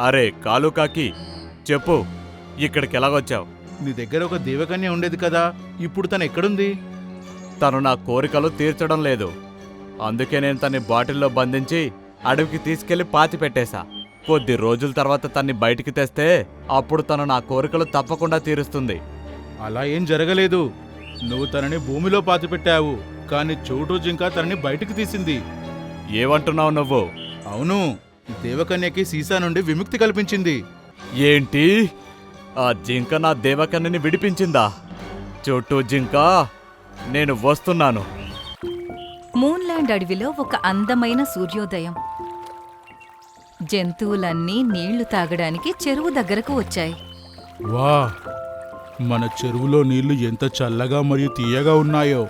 అరే కాలుకాకి చెప్పు ఇక్కడికి ఎలాగొచ్చావు? నీ దగ్గర ఒక దేవకన్య ఉండేది కదా ఇప్పుడు తను ఎక్కడుంది? తను నా కోరికలు తీర్చడం లేదు. అందుకే నేను తన్ని బాటిల్లో బంధించి అడవికి తీసుకెళ్ళి పాతి పెట్టేశా. కొద్ది రోజుల తర్వాత తన్ని బయటికి తెస్తే అప్పుడు తను నా కోరికలు తప్పకుండా తీరుస్తుంది. అలా ఏం జరగలేదు. నువ్వు తనని భూమిలో పాతిపెట్టావు కానీ చోటు జింక తనని బయటికి తీసింది. ఏమంటున్నావు నువ్వు? అవును. దేవకన్యకి సీసా నుండి విముక్తి కల్పించింది. ఏంటి? ఆ జింక నా దేవకన్యని విడిపించిందా? చుట్టూ జింక నేను వస్తున్నాను. మూన్లాండ్ అడవిలో ఒక అందమైన సూర్యోదయం. జంతువులన్నీ నీళ్ళు తాగడానికి చెరువు దగ్గరకు వచ్చాయి. వా మన చెరువులో నీళ్ళు ఎంత చల్లగా మరియు తీయగా ఉన్నాయో.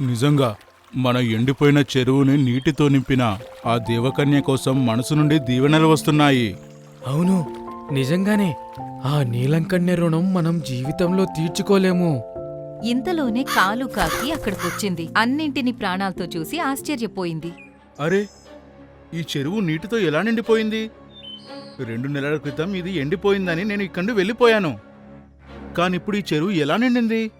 నిజంగా మన ఎండిపోయిన చెరువుని నీటితో నింపిన ఆ దేవకన్య కోసం మనసు నుండి దీవెనలు వస్తున్నాయి. అవును నిజంగానే ఆ నీలంకన్య రుణం మనం జీవితంలో తీర్చుకోలేము. ఇంతలోనే కాలు కాకి అక్కడికొచ్చింది అన్నింటిని ప్రాణాలతో చూసి ఆశ్చర్యపోయింది. అరే ఈ చెరువు నీటితో ఎలా నిండిపోయింది? రెండు నెలల క్రితం ఇది ఎండిపోయిందని నేను ఇక్కడి వెళ్ళిపోయాను. కానీ ఇప్పుడు ఈ చెరువు ఎలా నిండింది?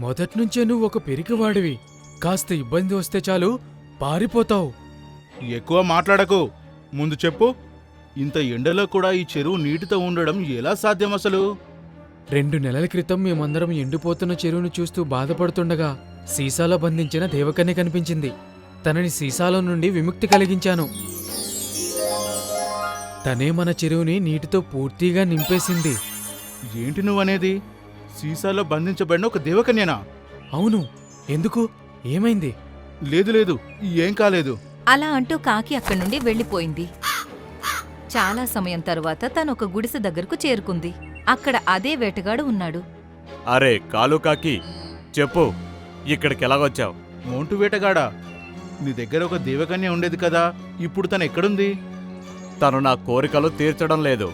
మొదట్నుంచే నువ్వు ఒక పెరికివాడివి కాస్త ఇబ్బంది వస్తే చాలు పారిపోతావు. ఎక్కువ మాట్లాడకు. ముందు చెప్పు ఇంత ఎండలో కూడా ఈ చెరువు నీటితో ఉండడం ఎలా సాధ్యం అసలు? రెండు నెలల క్రితం మేమందరం ఎండిపోతున్న చెరువును చూస్తూ బాధపడుతుండగా సీసాలో బంధించిన దేవకన్య కనిపించింది. తనని సీసాలో నుండి విముక్తి కలిగించాను. తనే మన చెరువుని నీటితో పూర్తిగా నింపేసింది. ఏంటి నువ్వనేది? సీసాలో బంధించబడిన ఒక దేవకన్యనా? అవును. ఎందుకు? ఏమైంది? లేదు లేదు ఏం కాలేదు. అలా అంటూ కాకి అక్కడి నుండి వెళ్ళిపోయింది. చాలా సమయం తరువాత తను ఒక గుడిసె దగ్గరకు చేరుకుంది. అక్కడ అదే వేటగాడు ఉన్నాడు. అరే కాలుకాకి చెప్పు ఇక్కడికి ఎలాగొచ్చావు? మోంటు వేటగాడా? నీ దగ్గర ఒక దేవకన్య ఉండేది కదా ఇప్పుడు తను ఎక్కడుంది? తను నా కోరికలు తీర్చడం లేదు.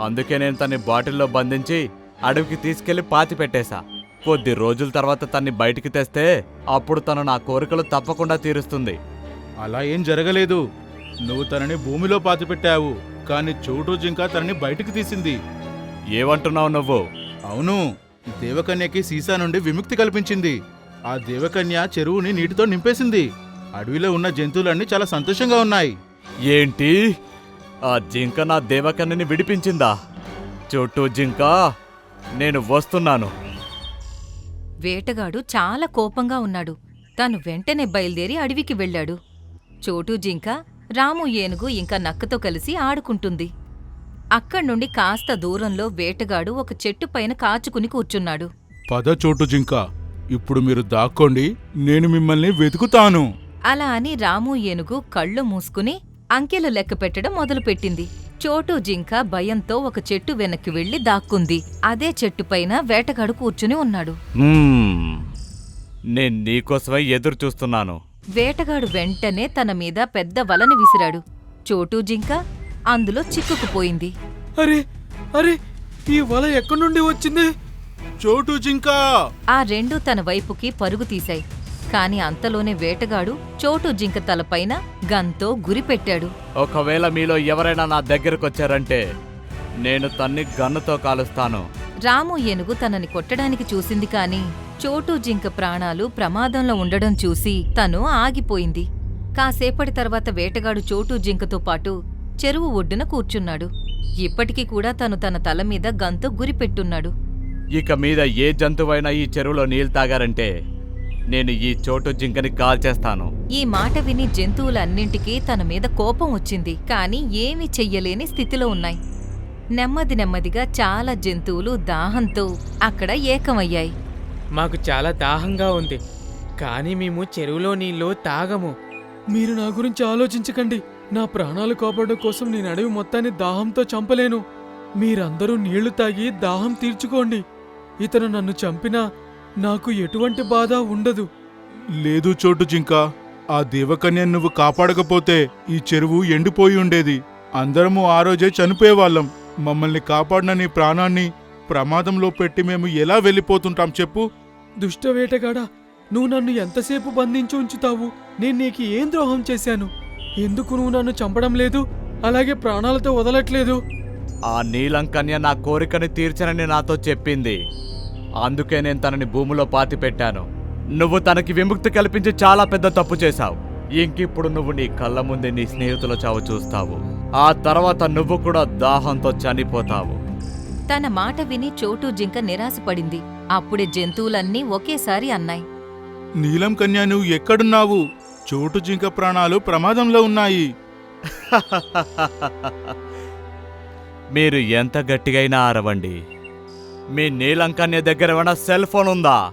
అందుకే నేను తన్ని బాటిల్లో బంధించి అడవికి తీసుకెళ్ళి పాతి పెట్టేశా. కొద్ది రోజుల తర్వాత తన్ని బయటికి తెస్తే అప్పుడు తను నా కోరికలు తప్పకుండా తీరుస్తుంది. అలా ఏం జరగలేదు. నువ్వు తనని భూమిలో పాతిపెట్టావు కానీ చోటు జింక తనని బయటికి తీసింది. ఏమంటున్నావు నువ్వు? అవును దేవకన్యకి సీసా నుండి విముక్తి కల్పించింది. ఆ దేవకన్య చెరువుని నీటితో నింపేసింది. అడవిలో ఉన్న జంతువులన్నీ చాలా సంతోషంగా ఉన్నాయి. ఏంటి? ఆ జింక నా దేవకన్యని విడిపించిందా? చుట్టూ జింక నేను వస్తున్నాను. వేటగాడు చాలా కోపంగా ఉన్నాడు. తాను వెంటనే బయలుదేరి అడవికి వెళ్ళాడు. చోటు జింక రాము ఏనుగు ఇంకా నక్కతో కలిసి ఆడుకుంటుంది. అక్కడ్నుండి కాస్త దూరంలో వేటగాడు ఒక చెట్టు పైన కాచుకుని కూర్చున్నాడు. పద చోటు జింక ఇప్పుడు మీరు దాక్కోండి నేను మిమ్మల్ని వెతుకుతాను. అలా అని రాము ఏనుగు కళ్ళు మూసుకుని అంకెలు లెక్క పెట్టడం మొదలుపెట్టింది. చోటు జింక భయంతో ఒక చెట్టు వెనక్కి వెళ్ళి దాక్కుంది. అదే చెట్టుపైన వేటగాడు కూర్చుని ఉన్నాడు. నేను నీకోసమే ఎదురు చూస్తున్నాను. వేటగాడు వెంటనే తన మీద పెద్ద వలని విసిరాడు. చోటు జింక అందులో చిక్కుకుపోయింది. అరే అరే ఈ వల ఎక్కడి నుండి వచ్చింది? చోటు జింక! ఆ రెండు తన వైపుకి పరుగు తీశాయి. కాని అంతలోనే వేటగాడు చోటు జింక తలపైన గన్తో గురిపెట్టాడు ఒకవేళ మీలో ఎవరైనా నా దగ్గరకొచ్చారంటే నేను తన్ని గన్నుతో కాలుస్తాను. రాము ఏనుగు తనని కొట్టడానికి చూసింది కాని చోటు జింక ప్రాణాలు ప్రమాదంలో ఉండడం చూసి తను ఆగిపోయింది. కాసేపటి తర్వాత వేటగాడు చోటు జింకతో పాటు చెరువు ఒడ్డున కూర్చున్నాడు. ఇప్పటికీ కూడా తను తన తల మీద గన్తో గురిపెట్టున్నాడు ఇక మీద ఏ జంతువైనా ఈ చెరువులో నీళ్ళు తాగారంటే నేను ఈ చోటు జింకని కాల్చేస్తాను ఈ మాట విని జంతువులన్నింటికీ తన మీద కోపం వచ్చింది. కాని ఏమీ చెయ్యలేని స్థితిలో ఉన్నాయి. నెమ్మది నెమ్మదిగా చాలా జంతువులు దాహంతో అక్కడ ఏకమయ్యాయి. మాకు చాలా దాహంగా ఉంది. కానీ మేము చెరువులో నీళ్ళు తాగము. మీరు నా గురించి ఆలోచించకండి. నా ప్రాణాలు కాపాడడం కోసం నేను అడవి మొత్తాన్ని దాహంతో చంపలేను. మీరందరూ నీళ్ళు తాగి దాహం తీర్చుకోండి. ఇతను నన్ను చంపినా నాకు ఎటువంటి బాధ ఉండదు. లేదు చోటు జింక. ఆ దేవకన్య నువ్వు కాపాడకపోతే ఈ చెరువు ఎండిపోయి ఉండేది. అందరము ఆ రోజే చనిపోయేవాళ్ళం. మమ్మల్ని కాపాడిన నీ ప్రాణాన్ని ప్రమాదంలో పెట్టి మేము ఎలా వెళ్ళిపోతుంటాం చెప్పు? దుష్ట వేటగాడా నువ్వు నన్ను ఎంతసేపు బంధించి ఉంచుతావు? నేను నీకు ఏం ద్రోహం చేశాను? ఎందుకు నువ్వు నన్ను చంపడం లేదు? అలాగే ప్రాణాలతో వదలట్లేదు? ఆ నీలం కన్య నా కోరికని తీర్చనని నాతో చెప్పింది. అందుకే నేను తనని భూమిలో పాతి పెట్టాను నువ్వు తనకి విముక్తి కల్పించి చాలా పెద్ద తప్పు చేశావు. ఇంకిప్పుడు నువ్వు నీ కళ్ళ ముందే నీ స్నేహితుల చావు చూస్తావు. ఆ తర్వాత నువ్వు కూడా దాహంతో చనిపోతావు. తన మాట విని చోటు జింక నిరాశపడింది. అప్పుడే జంతువులన్నీ ఒకేసారి అన్నాయి. నీలం కన్యా నువ్వు ఎక్కడున్నావు? చోటు జింక ప్రాణాలు ప్రమాదంలో ఉన్నాయి. మీరు ఎంత గట్టిగైనా అరవండి మీ నీలం కన్య దగ్గర ఏమైనా సెల్ ఫోన్ ఉందా?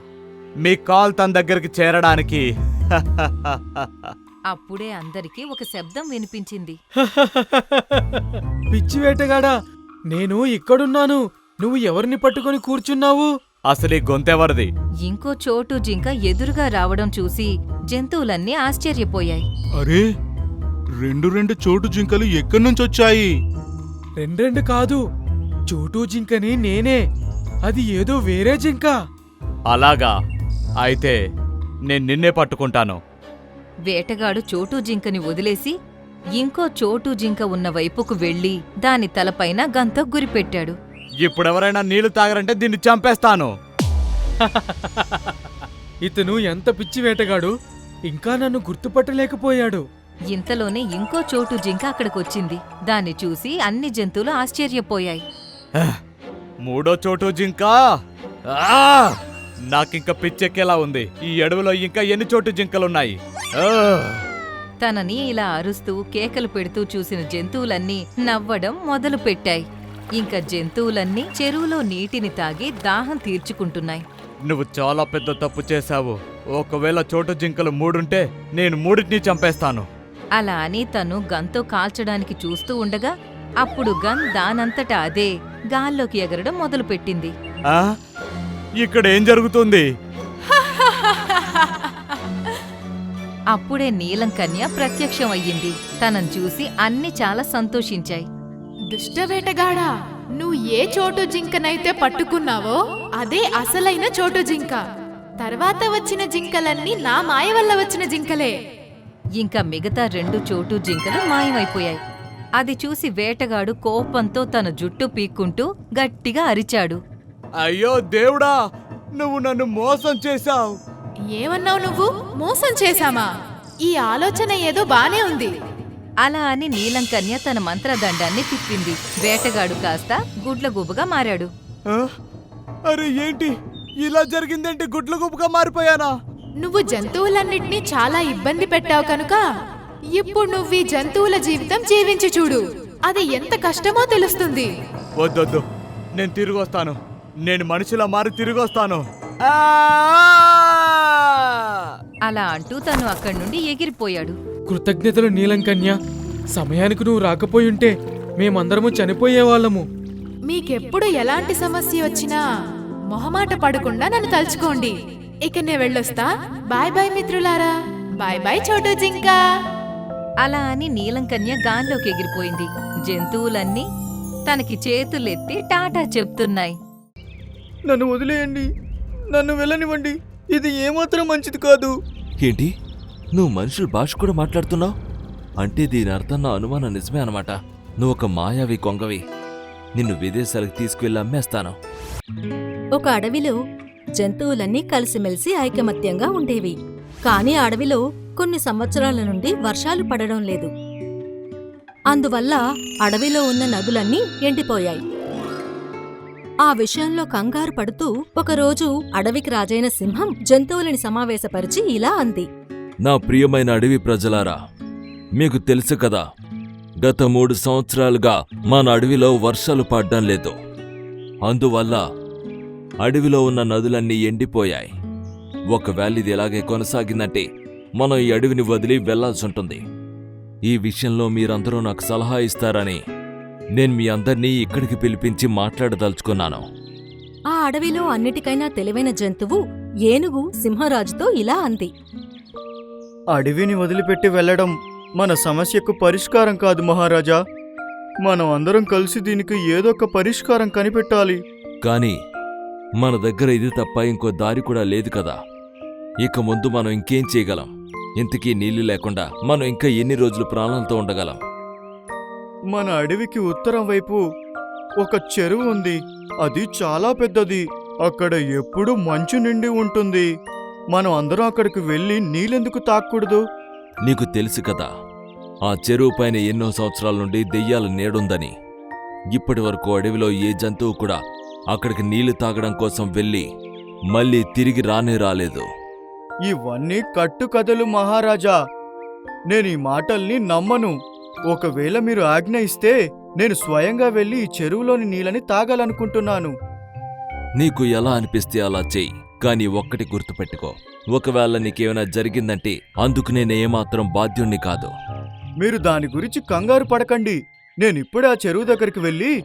మీ కాల్ తన దగ్గరికి చేరడానికి. అప్పుడే అందరికీ ఒక శబ్దం వినిపించింది. పిచ్చి వేటగాడా నేను ఇక్కడున్నాను. నువ్వు ఎవరిని పట్టుకొని కూర్చున్నావు? అసలు ఈ గొంతెవరిది ఇంకో చోటు జింక ఎదురుగా రావడం చూసి జంతువులన్నీ ఆశ్చర్యపోయాయి. అరే రెండు రెండు చోటు జింకలు ఎక్కడి నుంచి వచ్చాయి? రెండ్రెండు కాదు చోటూ జింకని నేనే. అది ఏదో వేరే జింక. అలాగా. అయితే నేను నిన్నే పట్టుకుంటాను. వేటగాడు చోటు జింకని వదిలేసి ఇంకో చోటు జింక ఉన్న వైపుకు వెళ్ళి దాని తలపైన గంతో గురిపెట్టాడు ఇప్పుడెవరైనా నీళ్ళు తాగరంటే దీన్ని చంపేస్తాను. ఇతను ఎంత పిచ్చి వేటగాడు. ఇంకా నన్ను గుర్తుపట్టలేకపోయాడు. ఇంతలోనే ఇంకో చోటు జింక అక్కడికొచ్చింది. దాన్ని చూసి అన్ని జంతువులు ఆశ్చర్యపోయాయి. మూడో చోటు జింకా. ఆ! నాకింక పిచ్చెక్కేలా ఉంది. ఈ అడవిలో ఇంకా ఎన్ని చోటు జింకలున్నాయి! తనని ఇలా అరుస్తూ కేకలు పెడుతూ చూసిన జంతువులన్నీ నవ్వడం మొదలుపెట్టాయి. ఇంకా జంతువులన్నీ చెరువులో నీటిని తాగి దాహం తీర్చుకుంటున్నాయి. నువ్వు చాలా పెద్ద తప్పు చేశావు. ఒకవేళ చోటు జింకలు మూడుంటే నేను మూడింటిని చంపేస్తాను. అలా అని తను గన్తో కాల్చడానికి చూస్తూ ఉండగా అప్పుడు గన్ దానంతటా అదే. గాల్లోకి ఎగరడం మొదలుపెట్టింది. ఆ? ఇక్కడ ఏం జరుగుతుంది? అప్పుడే నీలం కన్య ప్రత్యక్షం అయ్యింది. తనను చూసి అన్ని చాలా సంతోషించాయి. దుష్టవేటగాడా నువ్వు ఏ చోటు జింకనైతే పట్టుకున్నావో అదే అసలైన చోటు జింక. తర్వాత వచ్చిన జింకలన్నీ నా మాయ వల్ల వచ్చిన జింకలే. ఇంకా మిగతా రెండు చోటు జింకలు మాయమైపోయాయి. అది చూసి వేటగాడు కోపంతో తన జుట్టు పీక్కుంటూ గట్టిగా అరిచాడు. అయ్యో దేవుడా నువ్వు నన్ను మోసం చేశావు. ఏమన్నావు నువ్వు? మోసం చేశామా? ఈ ఆలోచన ఏదో బానే ఉంది. అలా అని నీలం కన్య తన మంత్రదండాన్ని తిప్పింది. వేటగాడు కాస్త గుడ్లగూబగా మారాడు. ఆ? అరే ఏంటి? ఇలా జరిగిందేంటి గుడ్ల గుప్పుగా మారిపోయానా? నువ్వు జంతువులన్నిటినీ చాలా ఇబ్బంది పెట్టావు కనుక ఇప్పుడు నువ్వు ఈ జంతువుల జీవితం జీవించి చూడు. అది ఎంత కష్టమో తెలుస్తుంది. వద్దొద్దు. నేను తిరిగి వస్తాను నేను మనిషిలా మారి తిరిగి వస్తాను! అలా అంటూ తను అక్కడి నుండి ఎగిరిపోయాడు. కృతజ్ఞతలు నీలం కన్య. సమయానికి నువ్వు రాకపోయుంటే మేమందరము చనిపోయేవాళ్ళము మీకెప్పుడు ఎలాంటి సమస్య వచ్చినా మొహమాట పడకుండా నన్ను తలుచుకోండి. ఇక నే వెళ్ళొస్తా. బాయ్ బాయ్ మిత్రులారా. బాయ్ బాయ్ చోటు జింకా. అలా అని నీలం కన్య గాల్లోకి ఎగిరిపోయింది. జంతువులన్నీ తనకి చేతులెత్తి టాటా చెప్తున్నాయి. నన్ను వదిలేయండి. నన్ను వెళ్ళనివ్వండి. ఇది ఏమాత్రం మంచిది కాదు. ఏంటి? నువ్వు మనుషుల భాష కూడా మాట్లాడుతున్నావు? అంటే దీని అర్థం నా అనుమానం నిజమే అనమాట నువ్వు ఒక మాయావి కొంగవి. నిన్ను విదేశాలకు తీసుకువెళ్ళి అమ్మేస్తాను. ఒక అడవిలో జంతువులన్నీ కలిసిమెలిసి ఐకమత్యంగా ఉండేవి. కాని ఆ అడవిలో కొన్ని సంవత్సరాల నుండి వర్షాలు పడడం లేదు. అందువల్ల అడవిలో ఉన్న నదులన్నీ ఎండిపోయాయి. ఆ విషయంలో కంగారు పడుతూ ఒకరోజు అడవికి రాజైన సింహం జంతువులని సమావేశపరిచి ఇలా అంది. నా ప్రియమైన అడవి ప్రజలారా మీకు తెలుసు కదా గత మూడు సంవత్సరాలుగా మన అడవిలో వర్షాలు పడ్డం లేదు. అందువల్ల అడవిలో ఉన్న నదులన్నీ ఎండిపోయాయి. ఒకవేళ ఇది ఇలాగే కొనసాగిందంటే మనం ఈ అడవిని వదిలి వెళ్ళాల్సి ఉంటుంది. ఈ విషయంలో మీరందరూ నాకు సలహా ఇస్తారని నేను మీ అందరినీ ఇక్కడికి పిలిపించి మాట్లాడదలుచుకున్నాను. ఆ అడవిలో అన్నిటికైనా తెలివైన జంతువు ఏనుగు సింహరాజుతో ఇలా అంది. అడవిని వదిలిపెట్టి వెళ్ళడం మన సమస్యకు పరిష్కారం కాదు మహారాజా. మనం అందరం కలిసి దీనికి ఏదో ఒక పరిష్కారం కనిపెట్టాలి. కానీ మన దగ్గర ఇది తప్ప ఇంకో దారి కూడా లేదు కదా. ఇక ముందు మనం ఇంకేం చేయగలం? ఇంతకీ నీళ్ళు లేకుండా మనం ఇంకా ఎన్ని రోజులు ప్రాణాలతో ఉండగలం? మన అడవికి ఉత్తరం వైపు ఒక చెరువు ఉంది. అది చాలా పెద్దది. అక్కడ ఎప్పుడూ మంచు నిండి ఉంటుంది. మనం అందరం అక్కడికి వెళ్ళి నీళ్ళెందుకు తాక్కూడదు నీకు తెలుసు కదా ఆ చెరువు పైన ఎన్నో సంవత్సరాల నుండి దెయ్యాల నేడుందని. ఇప్పటి వరకు అడవిలో ఏ జంతువు కూడా అక్కడికి నీళ్ళు తాగడం కోసం వెళ్ళి మళ్ళీ తిరిగి రానే రాలేదు. ఇవన్నీ కట్టుకథలు మహారాజా. నేను ఈ మాటల్ని నమ్మను. ఒకవేళ మీరు ఆజ్ఞ ఇస్తే నేను స్వయంగా వెళ్ళి ఈ చెరువులోని నీళ్ళని తాగాలనుకుంటున్నాను. నీకు ఎలా అనిపిస్తే అలా చెయ్యి కానీ ఒక్కటి గుర్తుపెట్టుకో. ఒకవేళ నీకేమైనా జరిగిందంటే అందుకు నేను ఏమాత్రం బాధ్యుణ్ణి కాదు. మీరు దాని గురించి కంగారు పడకండి. నేను ఇప్పుడే ఆ చెరువు దగ్గరికి వెళ్ళి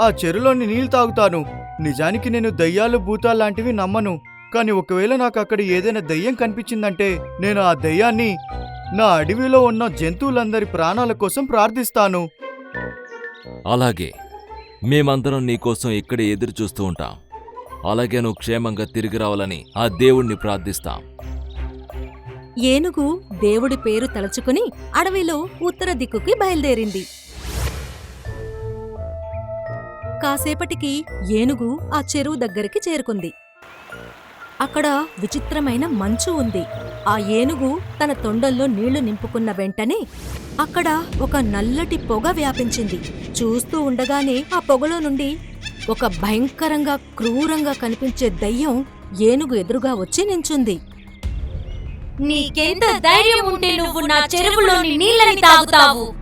ఆ చెరువులోని నీళ్ళు తాగుతాను. నిజానికి నేను దయ్యాలు భూతాలు లాంటివి నమ్మను. కానీ ఒకవేళ నాకు అక్కడ ఏదైనా దయ్యం కనిపించిందంటే నేను ఆ దయ్యాన్ని నా అడవిలో ఉన్న జంతువులందరి ప్రాణాల కోసం ప్రార్థిస్తాను. అలాగే మేమందరం నీకోసం ఇక్కడే ఎదురు చూస్తూ ఉంటాం. అలాగే నువ్వు క్షేమంగా తిరిగి రావాలని ఆ దేవుణ్ణి ప్రార్థిస్తాం. ఏనుగు దేవుడి పేరు తలుచుకుని అడవిలో ఉత్తర దిక్కుకి బయలుదేరింది. కాసేపటికి ఏనుగు ఆ చెరువు దగ్గరికి చేరుకుంది. అక్కడ విచిత్రమైన మంచు ఉంది. ఆ ఏనుగు తన తొండంలో నీళ్ళు నింపుకున్న వెంటనే అక్కడ ఒక నల్లటి పొగ వ్యాపించింది. చూస్తూ ఉండగానే ఆ పొగలో నుండి ఒక భయంకరంగా క్రూరంగా కనిపించే దయ్యం ఏనుగు ఎదురుగా వచ్చి నించుంది. నీకెంత ధైర్యం ఉంటే నువ్వు నా చెరువులోని నీళ్ళని తాగుతావు.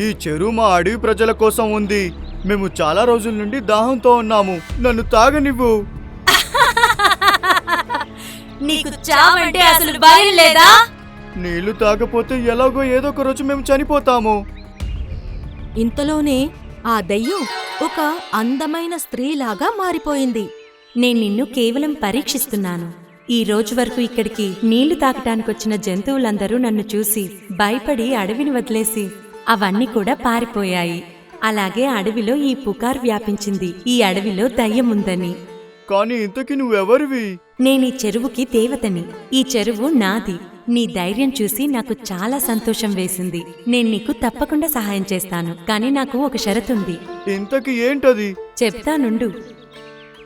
ఈ చెరువు మా అడవి ప్రజల కోసం ఉంది. మేము చాలా రోజుల నుండి దాహంతో ఉన్నాము. నన్ను తాగనివ్వు. నీకు చావంటే అసలు భయం లేదా? నీళ్ళు తాగపోతే ఎలాగో ఏదో ఒక రోజు మేము చనిపోతాము. ఇంతలోనే ఆ దయ్యం ఒక అందమైన స్త్రీలాగా మారిపోయింది. నేను నిన్ను కేవలం పరీక్షిస్తున్నాను. ఈ రోజు వరకు ఇక్కడికి నీళ్ళు తాగటానికొచ్చిన జంతువులందరూ నన్ను చూసి భయపడి అడవిని వదిలేసి అవన్నీ కూడా పారిపోయాయి. అలాగే అడవిలో ఈ పుకార్ వ్యాపించింది. ఈ అడవిలో దయ్యం ఉందని కానీ ఇంతకి నువ్వెవరివి? నేనీ చెరువుకి దేవతని. ఈ చెరువు నాది. నీ ధైర్యం చూసి నాకు చాలా సంతోషం వేసింది. నేను నీకు తప్పకుండా సహాయం చేస్తాను. కానీ నాకు ఒక షరతుంది ఇంతకి ఏంటది? చెప్తానుండు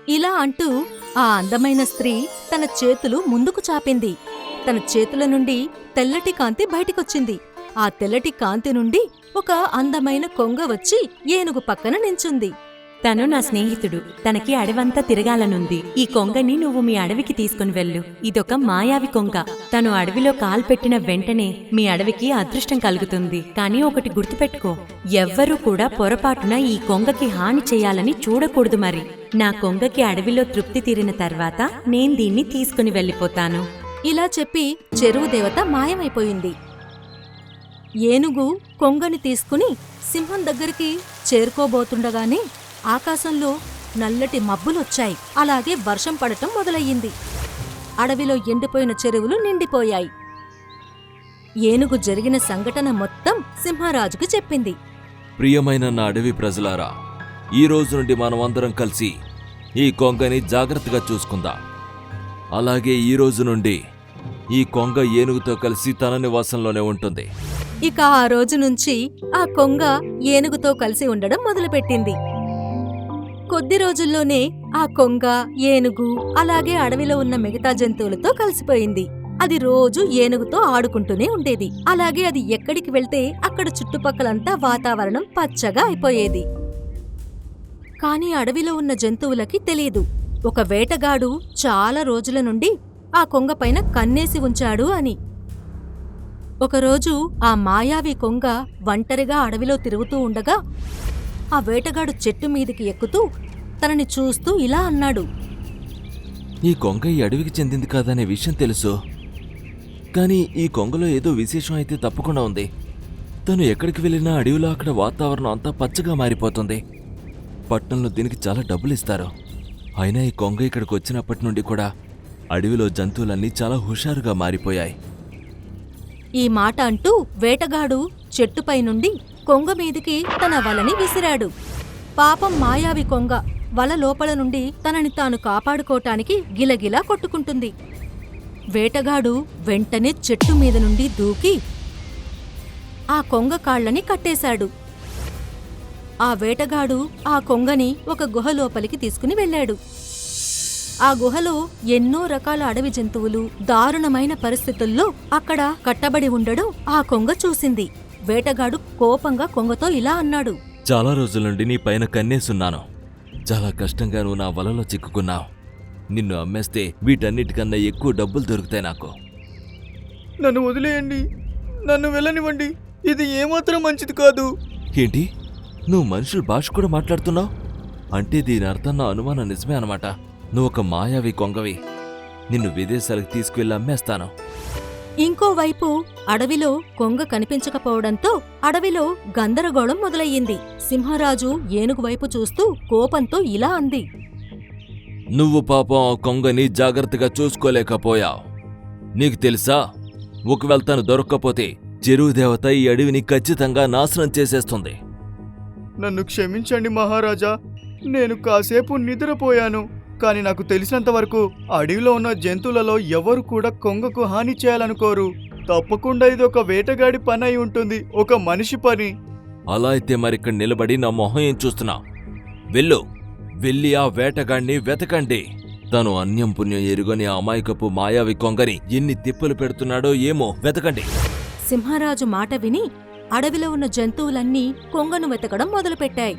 ఇలా అంటూ ఆ అందమైన స్త్రీ తన చేతులు ముందుకు చాపింది. తన చేతుల నుండి తెల్లటి కాంతి బయటికొచ్చింది. ఆ తెల్లటి కాంతి నుండి ఒక అందమైన కొంగ వచ్చి ఏనుగు పక్కన నించుంది. తను నా స్నేహితుడు. తనకి అడవంతా తిరగాలనుంది. ఈ కొంగని నువ్వు మీ అడవికి తీసుకుని వెళ్ళు. ఇదొక మాయావి కొంగ. తను అడవిలో కాలు పెట్టిన వెంటనే మీ అడవికి అదృష్టం కలుగుతుంది. కానీ ఒకటి గుర్తుపెట్టుకో. ఎవ్వరూ కూడా పొరపాటున ఈ కొంగకి హాని చేయాలని చూడకూడదు మరి. నా కొంగకి అడవిలో తృప్తి తీరిన తర్వాత నేను దీన్ని తీసుకుని వెళ్ళిపోతాను. ఇలా చెప్పి చెరువు దేవత మాయమైపోయింది. ఏనుగు కొంగని తీసుకుని సింహం దగ్గరికి చేరుకోబోతుండగానే ఆకాశంలో నల్లటి మబ్బులొచ్చాయి. అలాగే వర్షం పడటం మొదలయ్యింది. అడవిలో ఎండిపోయిన చెరువులు నిండిపోయాయి. ఏనుగు జరిగిన సంఘటన మొత్తం సింహరాజుకు చెప్పింది. ప్రియమైన నా అడవి ప్రజలారా ఈ రోజు నుండి మనం అందరం కలిసి ఈ కొంగని జాగ్రత్తగా చూసుకుందాం. అలాగే ఈ రోజు నుండి ఈ కొంగ ఏనుగుతో కలిసి తన నివాసంలోనే ఉంటుంది. ఇక ఆ రోజు నుంచి ఆ కొంగ ఏనుగుతో కలిసి ఉండడం మొదలుపెట్టింది. కొద్ది రోజుల్లోనే ఆ కొంగ ఏనుగు అలాగే అడవిలో ఉన్న మిగతా జంతువులతో కలిసిపోయింది. అది రోజు ఏనుగుతో ఆడుకుంటూనే ఉండేది. అలాగే అది ఎక్కడికి వెళ్తే అక్కడ చుట్టుపక్కలంతా వాతావరణం పచ్చగా అయిపోయేది. కాని అడవిలో ఉన్న జంతువులకి తెలియదు ఒక వేటగాడు చాలా రోజుల నుండి ఆ కొంగపైన కన్నేసి ఉంచాడు అని. ఒకరోజు ఆ మాయావి కొంగ ఒంటరిగా అడవిలో తిరుగుతూ ఉండగా ఆ వేటగాడు చెట్టు మీదికి ఎక్కుతూ తనని చూస్తూ ఇలా అన్నాడు. ఈ కొంగ ఈ అడవికి చెందింది కాదనే విషయం తెలుసు. కానీ ఈ కొంగలో ఏదో విశేషం అయితే తప్పకుండా ఉంది. తను ఎక్కడికి వెళ్ళినా అడవిలో అక్కడ వాతావరణం అంతా పచ్చగా మారిపోతుంది. పట్టణంలో దీనికి చాలా డబ్బులు ఇస్తారు. అయినా ఈ కొంగ ఇక్కడికి వచ్చినప్పటి నుండి కూడా అడవిలో జంతువులన్నీ చాలా హుషారుగా మారిపోయాయి. ఈ మాట అంటూ వేటగాడు చెట్టుపై నుండి కొంగ మీదికి తన వలని విసిరాడు. పాపం మాయావి కొంగ వల లోపల నుండి తనని తాను కాపాడుకోటానికి గిలగిలా కొట్టుకుంటుంది. వేటగాడు వెంటనే చెట్టు మీద నుండి దూకి ఆ కొంగ కాళ్ళని కట్టేశాడు. ఆ వేటగాడు ఆ కొంగని ఒక గుహ లోపలికి తీసుకుని వెళ్ళాడు. ఆ గుహలో ఎన్నో రకాల అడవి జంతువులు దారుణమైన పరిస్థితుల్లో అక్కడ కట్టబడి ఉండడం ఆ కొంగ చూసింది. వేటగాడు కోపంగా కొంగతో ఇలా అన్నాడు. చాలా రోజుల నుండి నీ పైన కన్నేసున్నాను. చాలా కష్టంగా నువ్వు నా వలలో చిక్కుకున్నావు. నిన్ను అమ్మేస్తే వీటన్నిటికన్నా ఎక్కువ డబ్బులు దొరుకుతాయి నాకు. నన్ను వదిలేయండి. నన్ను వెళ్ళనివ్వండి. ఇది ఏమాత్రం మంచిది కాదు. ఏంటి? నువ్వు మనుషుల భాష కూడా మాట్లాడుతున్నావు? అంటే దీని అర్థం నా అనుమానం నిజమే అనమాట నువ్వు ఒక మాయావి కొంగవి. నిన్ను విదేశాలకు తీసుకువెళ్ళి అమ్మేస్తాను. ఇంకోవైపు అడవిలో కొంగ కనిపించకపోవడంతో అడవిలో గందరగోళం మొదలయ్యింది. సింహరాజు ఏనుగు వైపు చూస్తూ కోపంతో ఇలా అంది. నువ్వు పాపం ఆ కొంగని జాగ్రత్తగా చూసుకోలేకపోయావు. నీకు తెలుసా? ఒకవేళ తను దొరక్కపోతే చెరువు దేవత ఈ అడవిని ఖచ్చితంగా నాశనం చేసేస్తుంది. నన్ను క్షమించండి మహారాజా. నేను కాసేపు నిద్రపోయాను. కానీ నాకు తెలిసినంత వరకు అడవిలో ఉన్న జంతువులలో ఎవరు కూడా కొంగకు హాని చేయాలనుకోరు. తప్పకుండా ఇది ఒక వేటగాడి పని అయి ఉంటుంది ఒక మనిషి పని. అలా అయితే మరిక్కడ నిలబడి నా మొహం ఏం చూస్తున్నా? వెళ్ళు వెళ్ళి ఆ వేటగాణ్ణి వెతకండి. తను అన్యం పుణ్యం ఎరుగని అమాయకపు మాయావి కొంగని ఎన్ని తిప్పలు పెడుతున్నాడో ఏమో వెతకండి. సింహరాజు మాట విని అడవిలో ఉన్న జంతువులన్నీ కొంగను వెతకడం మొదలుపెట్టాయి.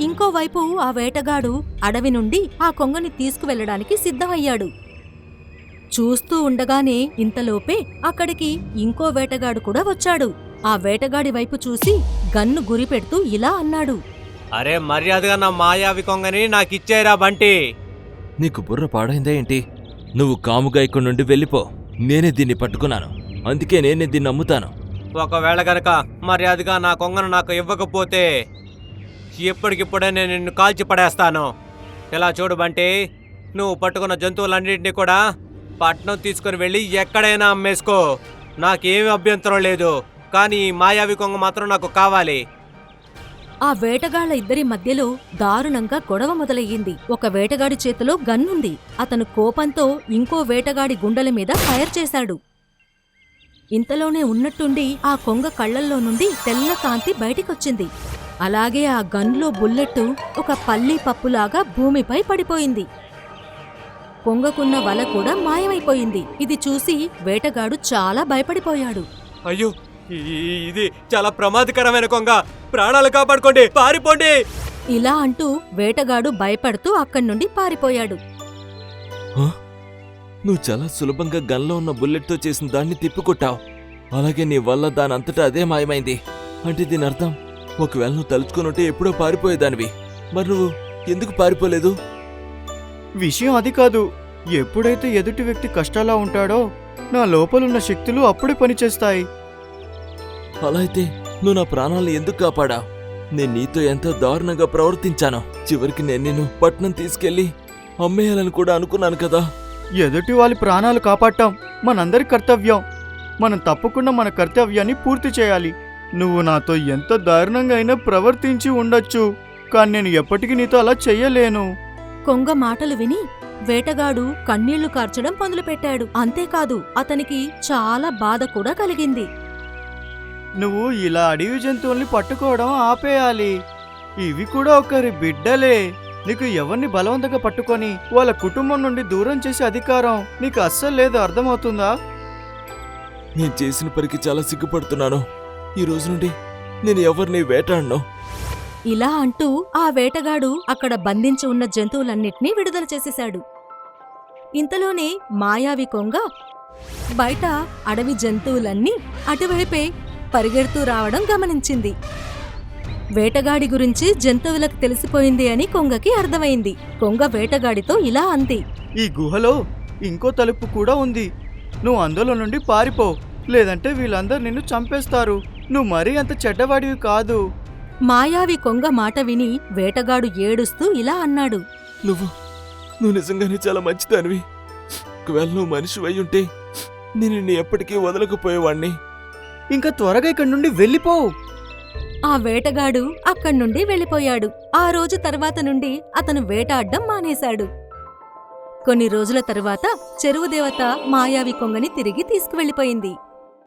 ఇంకోవైపు ఆ వేటగాడు అడవి నుండి ఆ కొంగని తీసుకువెళ్ళడానికి సిద్ధమయ్యాడు. చూస్తూ ఉండగానే ఇంతలోపే అక్కడికి ఇంకో వేటగాడు కూడా వచ్చాడు. ఆ వేటగాడి వైపు చూసి గన్ను గురిపెడుతూ ఇలా అన్నాడు. అరే మర్యాదగా నా మాయావి కొంగని నాకిచ్చేరా బంటి. నీకు బుర్ర పాడైందా ఏంటి? నువ్వు కాముగా ఇక్కడి నుండి వెళ్ళిపో. నేనే దీన్ని పట్టుకున్నాను. అందుకే నేనే దీన్ని అమ్ముతాను ఒకవేళ గనక మర్యాదగా నా కొంగను నాకు ఇవ్వకపోతే ఎప్పటికిప్పుడే నేను నిన్ను కాల్చి పడేస్తాను. ఇలా చూడు బంటి నువ్వు పట్టుకున్న జంతువులన్నింటినీ కూడా పట్నం తీసుకుని వెళ్ళి ఎక్కడైనా అమ్మేసుకో. నాకేమి అభ్యంతరం లేదు కానీ మాయావి కొంగ మాత్రం నాకు కావాలి. ఆ వేటగాళ్ళ ఇద్దరి మధ్యలో దారుణంగా గొడవ మొదలయ్యింది. ఒక వేటగాడి చేతిలో గన్నుంది. అతను కోపంతో ఇంకో వేటగాడి గుండెల మీద ఫైర్ చేశాడు. ఇంతలోనే ఉన్నట్టుండి ఆ కొంగ కళ్ళల్లో నుండి తెల్ల కాంతి బయటికొచ్చింది. అలాగే ఆ గన్లో బుల్లెట్టు ఒక పల్లీ పప్పులాగా భూమిపై పడిపోయింది. కొంగకున్న వల కూడా మాయమైపోయింది. ఇది చూసి వేటగాడు చాలా భయపడిపోయాడు. అయ్యో ఇది చాలా ప్రమాదకరమైన కొంగ. ప్రాణాలు కాపాడుకోండి పారిపోండి! ఇలా అంటూ వేటగాడు భయపడుతూ అక్కడి నుండి పారిపోయాడు? నువ్వు చాలా సులభంగా గన్లో ఉన్న బుల్లెట్తో చేసిన దాన్ని తిప్పికొట్టావు. అలాగే నీ వల్ల దానంతటా అదే మాయమైంది. అంటే దీని అర్థం ఒకవేళ నువ్వు తలుచుకునుంటే ఎప్పుడో పారిపోయేదానివి. మరి నువ్వు ఎందుకు పారిపోలేదు? విషయం అది కాదు. ఎప్పుడైతే ఎదుటి వ్యక్తి కష్టాలా ఉంటాడో నా లోపలున్న శక్తులు అప్పుడే పనిచేస్తాయి. అలా అయితే నువ్వు నా ప్రాణాలను ఎందుకు కాపాడా? నేను నీతో ఎంతో దారుణంగా ప్రవర్తించాను. చివరికి నేను నిన్ను పట్నం తీసుకెళ్ళి అమ్మేయాలని కూడా అనుకున్నాను కదా. ఎదుటి వాళ్ళ ప్రాణాలు కాపాడటం మనందరి కర్తవ్యం. మనం తప్పకుండా మన కర్తవ్యాన్ని పూర్తి చేయాలి. నువ్వు నాతో ఎంత దారుణంగా అయినా ప్రవర్తించి ఉండొచ్చు కానీ నేను ఎప్పటికీ నీతో అలా చెయ్యలేను. కొంగ మాటలు విని వేటగాడు కన్నీళ్ళు కార్చడం మొదలుపెట్టాడు. అంతేకాదు అతనికి చాలా బాధ కూడా కలిగింది. నువ్వు ఇలా అడవి జంతువుల్ని పట్టుకోవడం ఆపేయాలి. ఇవి కూడా ఒకరి బిడ్డలే. నీకు ఎవరిని బలవంతంగా పట్టుకొని వాళ్ళ కుటుంబం నుండి దూరం చేసే అధికారం నీకు అస్సలు లేదు అర్థమవుతుందా? నేను చేసిన పనికి చాలా సిగ్గుపడుతున్నాను. ఈ రోజు నుండి నేను ఎవరిని వేటాడను? ఇలా అంటూ ఆ వేటగాడు అక్కడ బంధించి ఉన్న జంతువులన్నిటినీ విడుదల చేసేశాడు. ఇంతలోనే మాయావి కొంగ బయట అడవి జంతువులన్నీ అటువైపే పరిగెడుతూ రావడం గమనించింది. వేటగాడి గురించి జంతువులకు తెలిసిపోయింది అని కొంగకి అర్థమైంది. కొంగ వేటగాడితో ఇలా అంది. ఈ గుహలో ఇంకో తలుపు కూడా ఉంది. నువ్వు అందులో నుండి పారిపో లేదంటే వీళ్ళందరూ నిన్ను చంపేస్తారు. నువ్వు మరీ అంత చెడ్డవాడివి కాదు. మాయావి కొంగ మాట విని వేటగాడు ఏడుస్తూ ఇలా అన్నాడు. నువ్వు నువ్వు నిజంగానే చాలా మంచిదానివి. ఒకవేళ నువ్వు మనిషి అయి ఉంటే నేను నిన్ను ఎప్పటికీ వదలకపోయేవాణ్ణి. ఇంకా త్వరగా ఇక్కడి నుండి వెళ్ళిపో ఆ వేటగాడు అక్కడి నుండి వెళ్ళిపోయాడు. ఆ రోజు తర్వాత నుండి అతను వేటాడ్డం మానేశాడు. కొన్ని రోజుల తరువాత చెరువు దేవత మాయావి కొంగని తిరిగి తీసుకువెళ్ళిపోయింది.